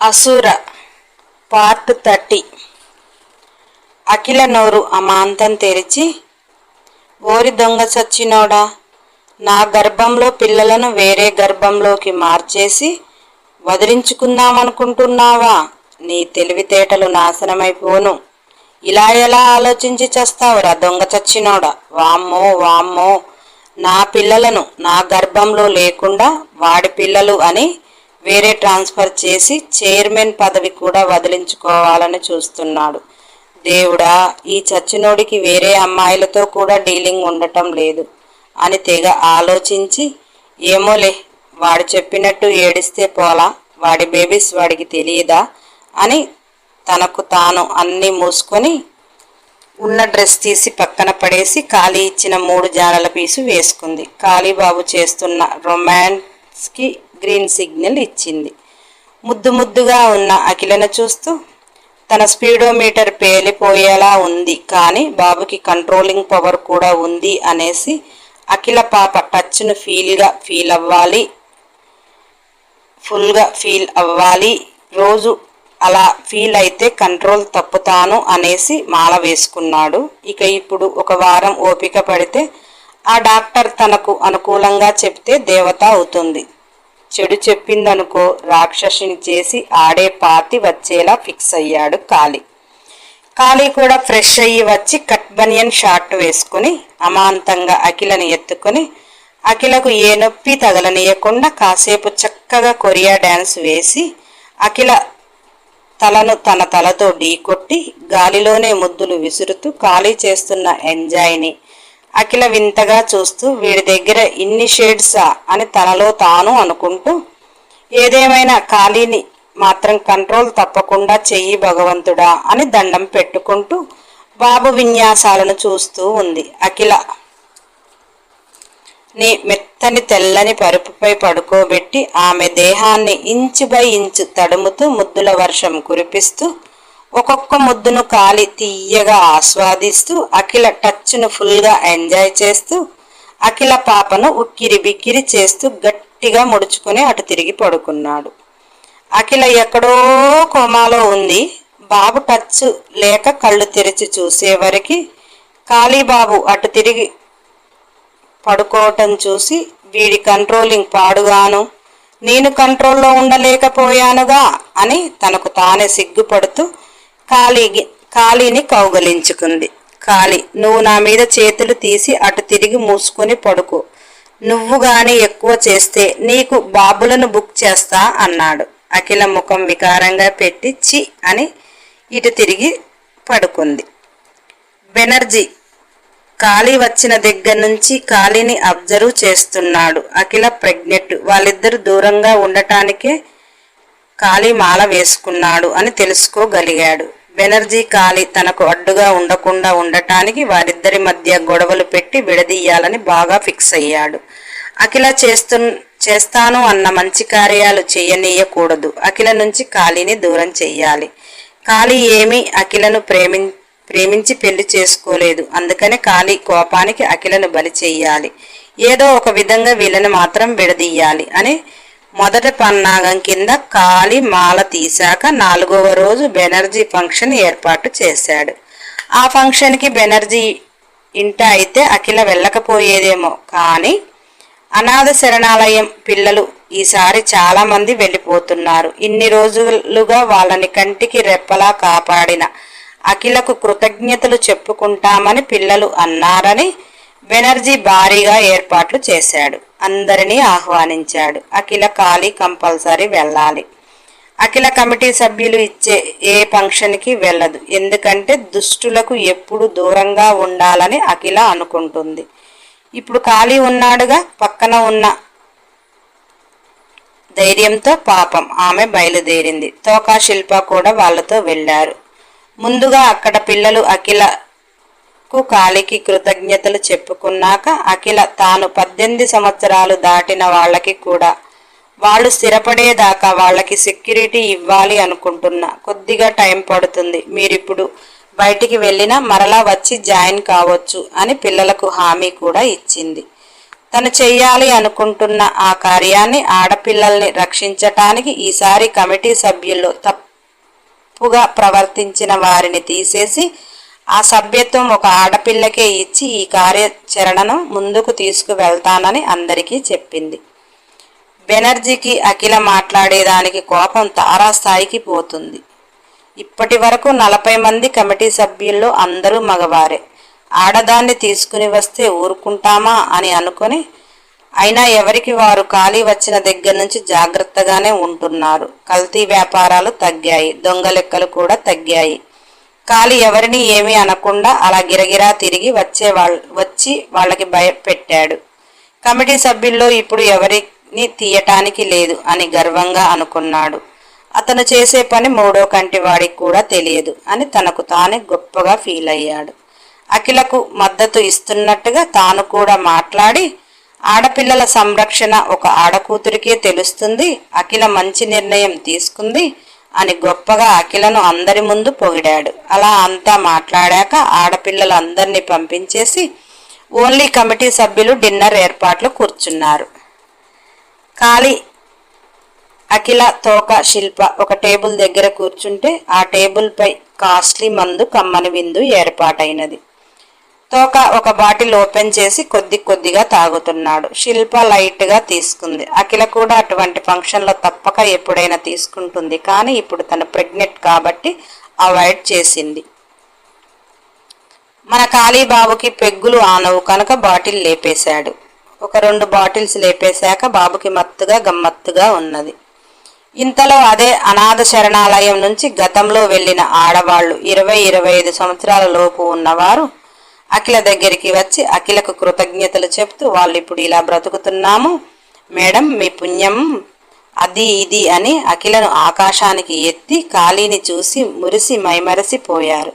అసుర part thirty. అఖిల నోరు అమాంతం తెరిచి ఓరి దొంగ చచ్చినోడా నా గర్భంలో పిల్లలను వేరే గర్భంలోకి మార్చేసి వదిలించుకుందామనుకుంటున్నావా? నీ తెలివితేటలు నాశనమైపోను. ఇలా ఎలా ఆలోచించి చస్తావురా దొంగ చచ్చినోడా వామ్మో వామ్మో. నా పిల్లలను నా గర్భంలో లేకుండా వాడి పిల్లలు అని వేరే ట్రాన్స్ఫర్ చేసి చైర్మన్ పదవి కూడా వదిలించుకోవాలని చూస్తున్నాడు. దేవుడా ఈ చచ్చినోడికి వేరే అమ్మాయిలతో కూడా డీలింగ్ ఉండటం లేదు అని తెగ ఆలోచించి ఏమోలే వాడు చెప్పినట్టు ఏడిస్తే పోలా వాడి బేబీస్ వాడికి తెలియదా అని తనకు తాను అన్నీ మూసుకొని ఉన్న డ్రెస్ తీసి పక్కన పడేసి ఖాళీ ఇచ్చిన మూడు జానల పీసు వేసుకుంది. కాళీబాబు చేస్తున్న రొమాన్స్కి గ్రీన్ సిగ్నల్ ఇచ్చింది. ముద్దు ముద్దుగా ఉన్న అఖిలను చూస్తూ తన స్పీడోమీటర్ పేలిపోయేలా ఉంది కానీ బాబుకి కంట్రోలింగ్ పవర్ కూడా ఉంది అనేసి అఖిల పాప టచ్ను ఫీల్గా ఫీల్ అవ్వాలి ఫుల్గా ఫీల్ అవ్వాలి రోజు అలా ఫీల్ అయితే కంట్రోల్ తప్పుతాను అనేసి మాల వేసుకున్నాడు. ఇక ఇప్పుడు ఒక వారం ఓపిక పడితే ఆ డాక్టర్ తనకు అనుకూలంగా చెప్తే దేవత అవుతుంది. చెడు చెప్పిందనుకో రాక్షసిని చేసి ఆడే పాతి వచ్చేలా ఫిక్స్ అయ్యాడు కాళీ. కాళీ కూడా ఫ్రెష్ అయ్యి వచ్చి కట్ బనియన్ షార్ట్ వేసుకుని అమాంతంగా అఖిలని ఎత్తుకొని అఖిలకు ఏ నొప్పి తగలనీయకుండా కాసేపు చక్కగా కొరియా డ్యాన్స్ వేసి అఖిల తలను తన తలతో ఢీకొట్టి గాలిలోనే ముద్దులు విసురుతూ ఖాళీ చేస్తున్న ఎంజాయ్ని అఖిల వింతగా చూస్తూ వీడి దగ్గర ఇన్ని షేడ్సా అని తనలో తాను అనుకుంటూ ఏదేమైనా ఖాళీని మాత్రం కంట్రోల్ తప్పకుండా చెయ్యి భగవంతుడా అని దండం పెట్టుకుంటూ బాబు విన్యాసాలను చూస్తూ ఉంది. అఖిల నీ మెత్తని తెల్లని పరుపుపై పడుకోబెట్టి ఆమె దేహాన్ని ఇంచు బై ఇంచు తడుముతూ ముద్దుల వర్షం కురిపిస్తూ ఒక్కొక్క ముద్దును కాలి తీయగా ఆస్వాదిస్తూ అఖిల టచ్ను ఫుల్గా ఎంజాయ్ చేస్తూ అఖిల పాపను ఉక్కిరి బిక్కిరి చేస్తూ గట్టిగా ముడుచుకుని అటు తిరిగి పడుకున్నాడు. అఖిల ఎక్కడో కోమాలో ఉంది. బాబు టచ్ లేక కళ్ళు తెరిచి చూసేవరికి కాళీబాబు అటు తిరిగి పడుకోవటం చూసి వీడి కంట్రోలింగ్ పాడుగాను నేను కంట్రోల్లో ఉండలేకపోయానుగా అని తనకు తానే సిగ్గుపడుతూ ఖాళీ కాళీని కౌగలించుకుంది. కాళీ నువ్వు నా మీద చేతులు తీసి అటు తిరిగి మూసుకొని పడుకో. నువ్వు గాని ఎక్కువ చేస్తే నీకు బాబులను బుక్ చేస్తా అన్నాడు. అఖిల ముఖం వికారంగా పెట్టి చి అని ఇటు తిరిగి పడుకుంది. బెనర్జీ ఖాళీ వచ్చిన దగ్గర నుంచి ఖాళీని అబ్జర్వ్ చేస్తున్నాడు. అఖిల ప్రెగ్నెంట్ వాళ్ళిద్దరు దూరంగా ఉండటానికే ఖాళీ మాల వేసుకున్నాడు అని తెలుసుకోగలిగాడు. బెనర్జీ కాలి తనకు అడ్డుగా ఉండకుండా ఉండటానికి వారిద్దరి మధ్య గొడవలు పెట్టి విడదీయాలని బాగా ఫిక్స్ అయ్యాడు. అఖిల చేస్తు చేస్తాను అన్న మంచి కార్యాలు చేయనీయకూడదు. అఖిల నుంచి ఖాళీని దూరం చెయ్యాలి. ఖాళీ ఏమీ అఖిలను ప్రేమి ప్రేమించి పెళ్ళి చేసుకోలేదు. అందుకనే ఖాళీ కోపానికి అఖిలను బలి చెయ్యాలి. ఏదో ఒక విధంగా వీళ్ళని మాత్రం విడదీయాలి అని మొదటి పన్నాగం కింద కాలి మాల తీశాక నాలుగవ రోజు బెనర్జీ ఫంక్షన్ ఏర్పాటు చేశాడు. ఆ ఫంక్షన్కి బెనర్జీ ఇంట అయితే అఖిల వెళ్ళకపోయేదేమో. కానీ అనాథ శరణాలయం పిల్లలు ఈసారి చాలామంది వెళ్ళిపోతున్నారు. ఇన్ని రోజులుగా వాళ్ళని కంటికి రెప్పలా కాపాడిన అఖిలకు కృతజ్ఞతలు చెప్పుకుంటామని పిల్లలు అన్నారని బెనర్జీ భారీగా ఏర్పాట్లు చేశాడు. అందరినీ ఆహ్వానించాడు. అఖిల ఖాళీ కంపల్సరీ వెళ్ళాలి. అఖిల కమిటీ సభ్యులు ఇచ్చే ఏ ఫంక్షన్కి వెళ్ళదు. ఎందుకంటే దుష్టులకు ఎప్పుడు దూరంగా ఉండాలని అఖిల అనుకుంటుంది. ఇప్పుడు ఖాళీ ఉన్నాడుగా పక్కన ఉన్న ధైర్యంతో పాపం ఆమె బయలుదేరింది. తోకా శిల్ప కూడా వాళ్ళతో వెళ్ళారు. ముందుగా అక్కడ పిల్లలు అఖిల కు కాళికి కృతజ్ఞతలు చెప్పుకున్నాక అఖిల తాను పద్దెనిమిది సంవత్సరాలు దాటిన వాళ్ళకి కూడా వాళ్ళు స్థిరపడేదాకా వాళ్ళకి సెక్యూరిటీ ఇవ్వాలి అనుకుంటున్నా కొద్దిగా టైం పడుతుంది. మీరిప్పుడు బయటికి వెళ్ళినా మరలా వచ్చి జాయిన్ కావచ్చు అని పిల్లలకు హామీ కూడా ఇచ్చింది. తను చెయ్యాలి అనుకుంటున్న ఆ కార్యాన్ని ఆడపిల్లల్ని రక్షించటానికి ఈసారి కమిటీ సభ్యుల్లో తప్పుగా ప్రవర్తించిన వారిని తీసేసి ఆ సభ్యత్వం ఒక ఆడపిల్లకే ఇచ్చి ఈ కార్యాచరణను ముందుకు తీసుకువెళ్తానని అందరికీ చెప్పింది. బెనర్జీకి అఖిల మాట్లాడేదానికి కోపం తారాస్థాయికి పోతుంది. ఇప్పటి వరకు నలభై మంది కమిటీ సభ్యుల్లో అందరూ మగవారే. ఆడదాన్ని తీసుకుని వస్తే ఊరుకుంటామా అని అనుకొని అయినా ఎవరికి వారు ఖాళీ వచ్చిన దగ్గర నుంచి జాగ్రత్తగానే ఉంటున్నారు. కల్తీ వ్యాపారాలు తగ్గాయి దొంగ లెక్కలు కూడా తగ్గాయి. ఖాళీ ఎవరిని ఏమీ అనకుండా అలా గిరగిరా తిరిగి వచ్చే వాళ్ళ వచ్చి వాళ్ళకి భయపెట్టాడు. కమిటీ సభ్యుల్లో ఇప్పుడు ఎవరిని తీయటానికి లేదు అని గర్వంగా అనుకున్నాడు. అతను చేసే పని మూడో కంటి వాడికి కూడా తెలియదు అని తనకు తానే గొప్పగా ఫీల్ అయ్యాడు. అఖిలకు మద్దతు ఇస్తున్నట్టుగా తాను కూడా మాట్లాడి ఆడపిల్లల సంరక్షణ ఒక ఆడకూతురికే తెలుస్తుంది అఖిల మంచి నిర్ణయం తీసుకుంది అని గొప్పగా అఖిలను అందరి ముందు పొగిడాడు. అలా అంతా మాట్లాడాక ఆడపిల్లలందరినీ పంపించేసి ఓన్లీ కమిటీ సభ్యులు డిన్నర్ ఏర్పాట్లు కూర్చున్నారు. ఖాళీ అఖిల తోక శిల్ప ఒక టేబుల్ దగ్గర కూర్చుంటే ఆ టేబుల్పై కాస్ట్లీ మందు కమ్మని విందు ఏర్పాటైనది. తోక ఒక బాటిల్ ఓపెన్ చేసి కొద్ది కొద్దిగా తాగుతున్నాడు. శిల్ప లైట్గా తీసుకుంది. అఖిల కూడా అటువంటి ఫంక్షన్లో తప్పక ఎప్పుడైనా తీసుకుంటుంది. కానీ ఇప్పుడు తను ప్రెగ్నెంట్ కాబట్టి అవాయిడ్ చేసింది. మన కాళీబాబుకి పెగ్గులు ఆనవు కనుక బాటిల్ లేపేశాడు. ఒక రెండు బాటిల్స్ లేపేశాక బాబుకి మత్తుగా గమ్మత్తుగా ఉన్నది. ఇంతలో అదే అనాథ శరణాలయం నుంచి గతంలో వెళ్ళిన ఆడవాళ్ళు ఇరవై ఇరవై ఐదు సంవత్సరాల లోపు ఉన్నవారు అఖిల దగ్గరికి వచ్చి అఖిలకు కృతజ్ఞతలు చెప్తూ వాళ్ళు ఇప్పుడు ఇలా బ్రతుకుతున్నాము. మేడం మీ పుణ్యం అది ఇది అని అఖిలను ఆకాశానికి ఎత్తి ఖాళీని చూసి మురిసి మైమరసిపోయారు.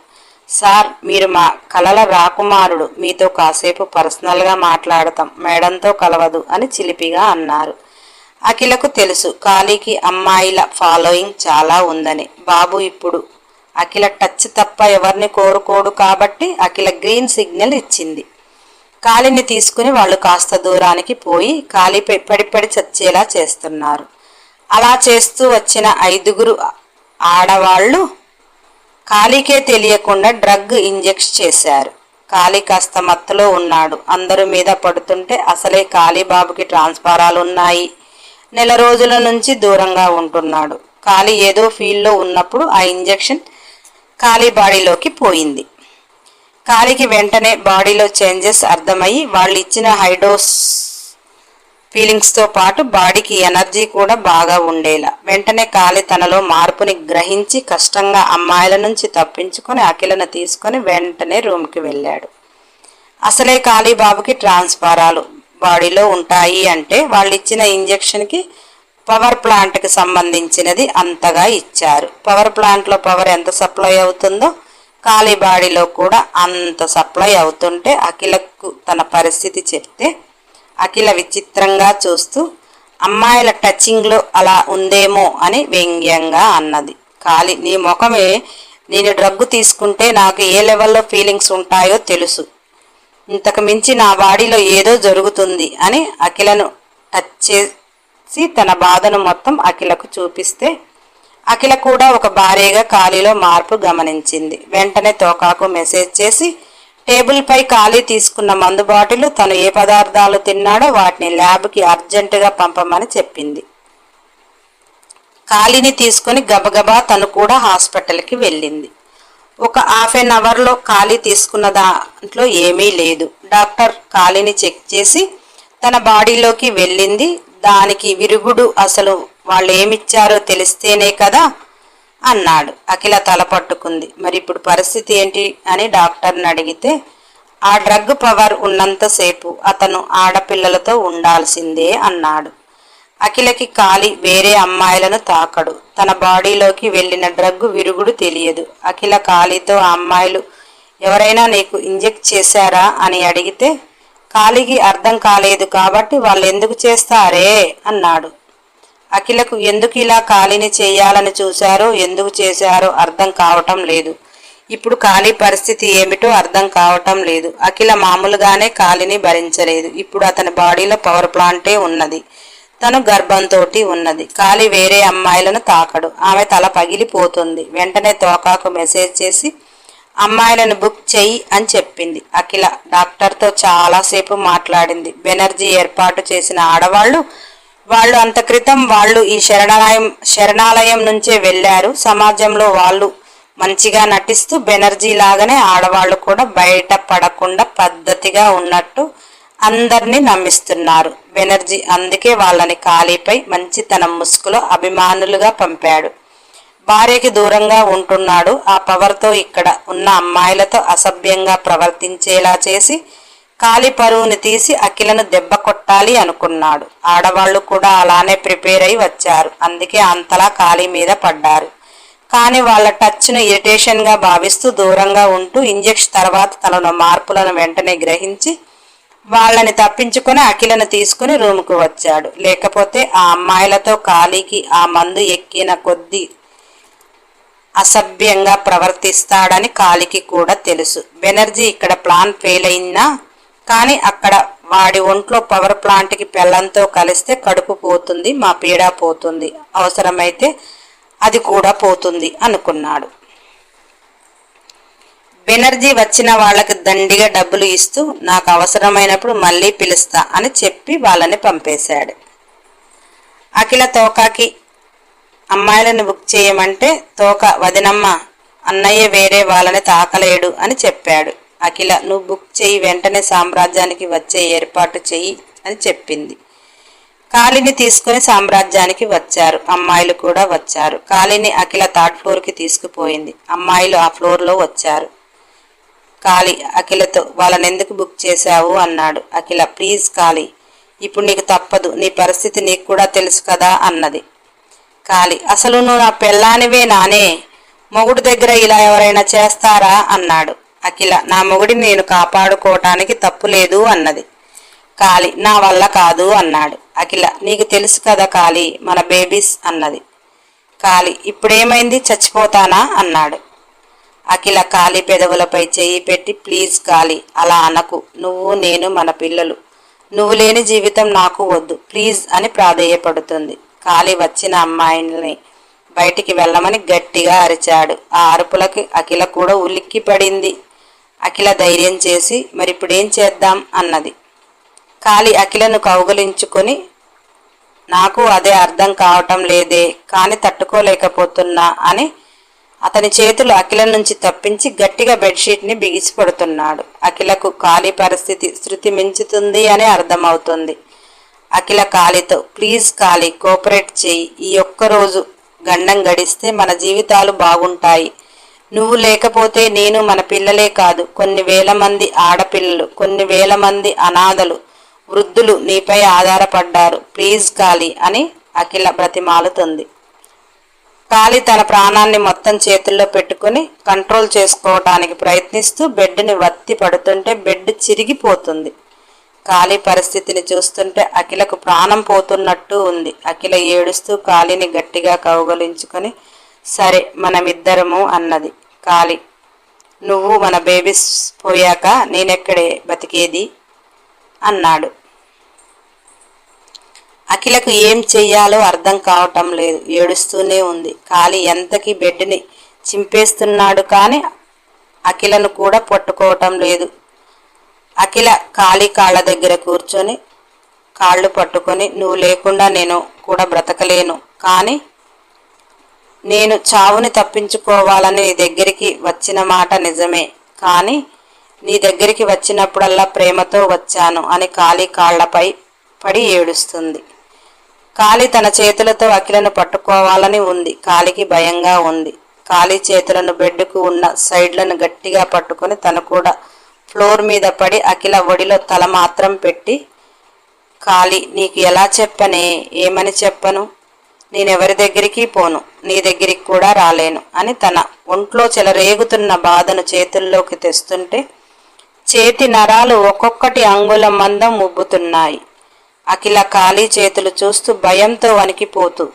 సార్ మీరు మా కలల రాకుమారుడు. మీతో కాసేపు పర్సనల్గా మాట్లాడతాం. మేడంతో కలవదు అని చిలిపిగా అన్నారు. అఖిలకు తెలుసు ఖాళీకి అమ్మాయిల ఫాలోయింగ్ చాలా ఉందని. బాబు ఇప్పుడు అఖిల టచ్ తప్ప ఎవరిని కోరుకోడు కాబట్టి అఖిల గ్రీన్ సిగ్నల్ ఇచ్చింది. కాలిని తీసుకుని వాళ్ళు కాస్త దూరానికి పోయి కాలిపై పడిపడి చచ్చేలా చేస్తున్నారు. అలా చేస్తూ వచ్చిన ఐదుగురు ఆడవాళ్ళు కాలికే తెలియకుండా డ్రగ్ ఇంజెక్ట్ చేశారు. కాళీ కాస్త మత్తులో ఉన్నాడు. అందరి మీద పడుతుంటే అసలే కాళీబాబుకి ట్రాన్స్ఫారాలు ఉన్నాయి. నెల రోజుల నుంచి దూరంగా ఉంటున్నాడు. కాళీ ఏదో ఫీల్డ్లో ఉన్నప్పుడు ఆ ఇంజెక్షన్ కాళీ బాడీలోకి పోయింది. కాళీకి వెంటనే బాడీలో చేంజెస్ అర్థమయ్యి వాళ్ళు ఇచ్చిన హైడోస్ ఫీలింగ్స్తో పాటు బాడీకి ఎనర్జీ కూడా బాగా ఉండేలా. వెంటనే కాలి తనలో మార్పుని గ్రహించి కష్టంగా అమ్మాయిల నుంచి తప్పించుకొని అఖిలను తీసుకొని వెంటనే రూమ్కి వెళ్ళాడు. అసలే కాళీ బాబుకి ట్రాన్స్ఫారాలు బాడీలో ఉంటాయి అంటే వాళ్ళు ఇచ్చిన ఇంజెక్షన్కి పవర్ ప్లాంట్కి సంబంధించినది అంతగా ఇచ్చారు. పవర్ ప్లాంట్లో పవర్ ఎంత సప్లై అవుతుందో ఖాళీ బాడీలో కూడా అంత సప్లై అవుతుంటే అఖిలకు తన పరిస్థితి చెప్తే అఖిల విచిత్రంగా చూస్తూ అమ్మాయిల టచింగ్లో అలా ఉందేమో అని వ్యంగ్యంగా అన్నది. ఖాళీ నీ ముఖమే నేను డ్రగ్గు తీసుకుంటే నాకు ఏ లెవెల్లో ఫీలింగ్స్ ఉంటాయో తెలుసు. ఇంతకు మించి నా బాడీలో ఏదో జరుగుతుంది అని అఖిలను టచ్ వచ్చి తన బాధను మొత్తం అఖిలకు చూపిస్తే అఖిల కూడా ఒక భారీగా ఖాళీలో మార్పు గమనించింది. వెంటనే తోకాకు మెసేజ్ చేసి టేబుల్పై ఖాళీ తీసుకున్న మందు బాటిల్ తను ఏ పదార్థాలు తిన్నాడో వాటిని ల్యాబ్కి అర్జెంటుగా పంపమని చెప్పింది. ఖాళీని తీసుకుని గబగబా తను కూడా హాస్పిటల్కి వెళ్ళింది. ఒక హాఫ్ ఎన్ అవర్లో ఖాళీ తీసుకున్న దాంట్లో ఏమీ లేదు. డాక్టర్ ఖాళీని చెక్ చేసి తన బాడీలోకి వెళ్ళింది. దానికి విరుగుడు అసలు వాళ్ళు ఏమిచ్చారో తెలిస్తేనే కదా అన్నాడు. అఖిల తల పట్టుకుంది. మరి ఇప్పుడు పరిస్థితి ఏంటి అని డాక్టర్ని అడిగితే ఆ డ్రగ్ పవర్ ఉన్నంతసేపు అతను ఆడపిల్లలతో ఉండాల్సిందే అన్నాడు. అఖిలకి కాలి వేరే అమ్మాయిలను తాకడు. తన బాడీలోకి వెళ్ళిన డ్రగ్ విరుగుడు తెలియదు. అఖిల కాలితో ఆ అమ్మాయిలు ఎవరైనా నీకు ఇంజెక్ట్ చేశారా? అని అడిగితే కాలికి అర్థం కాలేదు కాబట్టి వాళ్ళు ఎందుకు చేస్తారే? అన్నాడు. అఖిలకు ఎందుకు ఇలా కాలిని చేయాలని చూశారో ఎందుకు చేశారో అర్థం కావటం లేదు. ఇప్పుడు ఖాళీ పరిస్థితి ఏమిటో అర్థం కావటం లేదు. అఖిల మామూలుగానే కాలిని భరించలేదు. ఇప్పుడు అతని బాడీలో పవర్ ప్లాంటే ఉన్నది. తను గర్భంతో ఉన్నది. కాలి వేరే అమ్మాయిలను తాకడు. ఆమె తల పగిలిపోతుంది. వెంటనే తోకాకు మెసేజ్ చేసి అమ్మాయిలను బుక్ చెయ్యి అని చెప్పింది. అఖిల డాక్టర్తో చాలాసేపు మాట్లాడింది. బెనర్జీ ఏర్పాటు చేసిన ఆడవాళ్ళు వాళ్ళు అంత క్రితం వాళ్ళు ఈ శరణాలయం శరణాలయం నుంచే వెళ్ళారు. సమాజంలో వాళ్ళు మంచిగా నటిస్తూ బెనర్జీ లాగానే ఆడవాళ్ళు కూడా బయట పడకుండా పద్ధతిగా ఉన్నట్టు అందరినీ నమ్మిస్తున్నారు. బెనర్జీ అందుకే వాళ్ళని ఖాళీపై మంచితనం ముసుగులో అభిమానులుగా పంపాడు. భార్యకి దూరంగా ఉంటున్నాడు. ఆ పవర్తో ఇక్కడ ఉన్న అమ్మాయిలతో అసభ్యంగా ప్రవర్తించేలా చేసి కాలి పరువుని తీసి అఖిలను దెబ్బ కొట్టాలి అనుకున్నాడు. ఆడవాళ్ళు కూడా అలానే ప్రిపేర్ అయి వచ్చారు. అందుకే అంతలా కాలి మీద పడ్డారు. కానీ వాళ్ళ టచ్ను ఇరిటేషన్గా భావిస్తూ దూరంగా ఉంటూ ఇంజెక్షన్ తర్వాత తనను మార్పులను వెంటనే గ్రహించి వాళ్ళని తప్పించుకొని అఖిలను తీసుకుని రూమ్కు వచ్చాడు. లేకపోతే ఆ అమ్మాయిలతో ఖాళీకి ఆ మందు ఎక్కిన కొద్దీ అసభ్యంగా ప్రవర్తిస్తాడని కాలికి కూడా తెలుసు. బెనర్జీ ఇక్కడ ప్లాన్ ఫెయిల్ అయినా కానీ అక్కడ వాడి ఒంట్లో పవర్ ప్లాంట్కి పెళ్ళంతో కలిస్తే కడుపు పోతుంది మా పీడ పోతుంది. అవసరమైతే అది కూడా పోతుంది అనుకున్నాడు. బెనర్జీ వచ్చిన వాళ్ళకి దండిగా డబ్బులు ఇస్తూ నాకు అవసరమైనప్పుడు మళ్ళీ పిలుస్తా అని చెప్పి వాళ్ళని పంపేశాడు. అఖిల తోకాకి అమ్మాయిలను బుక్ చేయమంటే తోక వదినమ్మ అన్నయ్య వేరే వాళ్ళని తాకలేడు అని చెప్పాడు. అఖిల నువ్వు బుక్ చేయి వెంటనే సామ్రాజ్యానికి వచ్చే ఏర్పాటు చెయ్యి అని చెప్పింది. కాళిని తీసుకుని సామ్రాజ్యానికి వచ్చారు. అమ్మాయిలు కూడా వచ్చారు. కాళిని అఖిల థర్డ్ ఫ్లోర్కి తీసుకుపోయింది. అమ్మాయిలు ఆ ఫ్లోర్లో వచ్చారు. కాళీ అఖిలతో వాళ్ళని ఎందుకు బుక్ చేశావు? అన్నాడు. అఖిల ప్లీజ్ కాళీ ఇప్పుడు నీకు తప్పదు. నీ పరిస్థితి నీకు కూడా తెలుసు కదా అన్నది. కాలి. అసలు నువ్వు నా పెళ్ళానివే నానే. మొగుడు దగ్గర ఇలా ఎవరైనా చేస్తారా? అన్నాడు. అఖిల నా మొగుడిని నేను కాపాడుకోవటానికి తప్పు లేదు అన్నది. కాలి నా వల్ల కాదు అన్నాడు. అఖిల నీకు తెలుసు కదా కాలి మన బేబీస్ అన్నది. కాలి ఇప్పుడేమైంది? చచ్చిపోతానా? అన్నాడు. అఖిల కాలి పెదవులపై చేయి పెట్టి ప్లీజ్ కాలి అలా అనకు. నువ్వు నేను మన పిల్లలు. నువ్వు లేని జీవితం నాకు వద్దు. ప్లీజ్ అని ప్రాధేయపడుతుంది. కాలి వచ్చిన అమ్మాయిని బయటికి వెళ్ళమని గట్టిగా అరిచాడు. ఆ అరుపులకి అఖిల కూడా ఉలిక్కి పడింది. అఖిల ధైర్యం చేసి మరిప్పుడేం చేద్దాం? అన్నది. కాలి అఖిలను కౌగలించుకొని నాకు అదే అర్థం కావటం లేదే కానీ తట్టుకోలేకపోతున్నా అని అతని చేతులు అఖిల నుంచి తప్పించి గట్టిగా బెడ్షీట్ని బిగిసిపడుతున్నాడు. అఖిలకు ఖాళీ పరిస్థితి శృతి మించుతుంది అని అర్థమవుతుంది. అఖిల కాలితో ప్లీజ్ కాళీ కోఆపరేట్ చేయి. ఈ ఒక్కరోజు గండం గడిస్తే మన జీవితాలు బాగుంటాయి. నువ్వు లేకపోతే నేను మన పిల్లలే కాదు. కొన్ని వేల మంది ఆడపిల్లలు కొన్ని వేల మంది అనాథలు వృద్ధులు నీపై ఆధారపడ్డారు. ప్లీజ్ కాళీ అని అఖిల బ్రతిమాలుతుంది. కాలి తన ప్రాణాన్ని మొత్తం చేతుల్లో పెట్టుకుని కంట్రోల్ చేసుకోవటానికి ప్రయత్నిస్తూ బెడ్ని వత్తి పడుతుంటే బెడ్ చిరిగిపోతుంది. కాళీ పరిస్థితిని చూస్తుంటే అఖిలకు ప్రాణం పోతున్నట్టు ఉంది. అఖిల ఏడుస్తూ కాలిని గట్టిగా కౌగలించుకొని సరే మనమిద్దరము అన్నది. కాళీ నువ్వు మన బేబీస్ పోయాక నేనెక్కడే బతికేది? అన్నాడు. అఖిలకు ఏం చెయ్యాలో అర్థం కావటం లేదు. ఏడుస్తూనే ఉంది. కాలి ఎంతకి బెడ్ని చింపేస్తున్నాడు కానీ అఖిలను కూడా పట్టుకోవటం లేదు. అఖిల ఖాళీ కాళ్ళ దగ్గర కూర్చొని కాళ్ళు పట్టుకొని నువ్వు లేకుండా నేను కూడా బ్రతకలేను. కానీ నేను చావుని తప్పించుకోవాలని నీ దగ్గరికి వచ్చిన మాట నిజమే. కానీ నీ దగ్గరికి వచ్చినప్పుడల్లా ప్రేమతో వచ్చాను అని కాళీ కాళ్ళపై పడి ఏడుస్తుంది. కాళీ తన చేతులతో అఖిలను పట్టుకోవాలని ఉంది. కాలికి భయంగా ఉంది. కాళీ చేతులను బెడ్కు ఉన్న సైడ్లను గట్టిగా పట్టుకొని తను కూడా ఫ్లోర్ మీద పడి అఖిల ఒడిలో తల మాత్రం పెట్టి కాలి నీకు ఎలా చెప్పనే? ఏమని చెప్పను? నేనెవరి దగ్గరికి పోను నీ దగ్గరికి కూడా రాలేను అని తన ఒంట్లో చెలరేగుతున్న బాధను చేతుల్లోకి తెస్తుంటే చేతి నరాలు ఒక్కొక్కటి అంగుళం మందం ఉబ్బుతున్నాయి. అఖిల ఖాళీ చేతులు చూస్తూ భయంతో వణికిపోతూ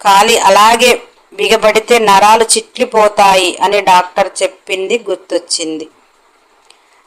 కాలి అలాగే బిగబడితే నరాలు చిట్లిపోతాయి అని డాక్టర్ చెప్పింది గుర్తొచ్చింది.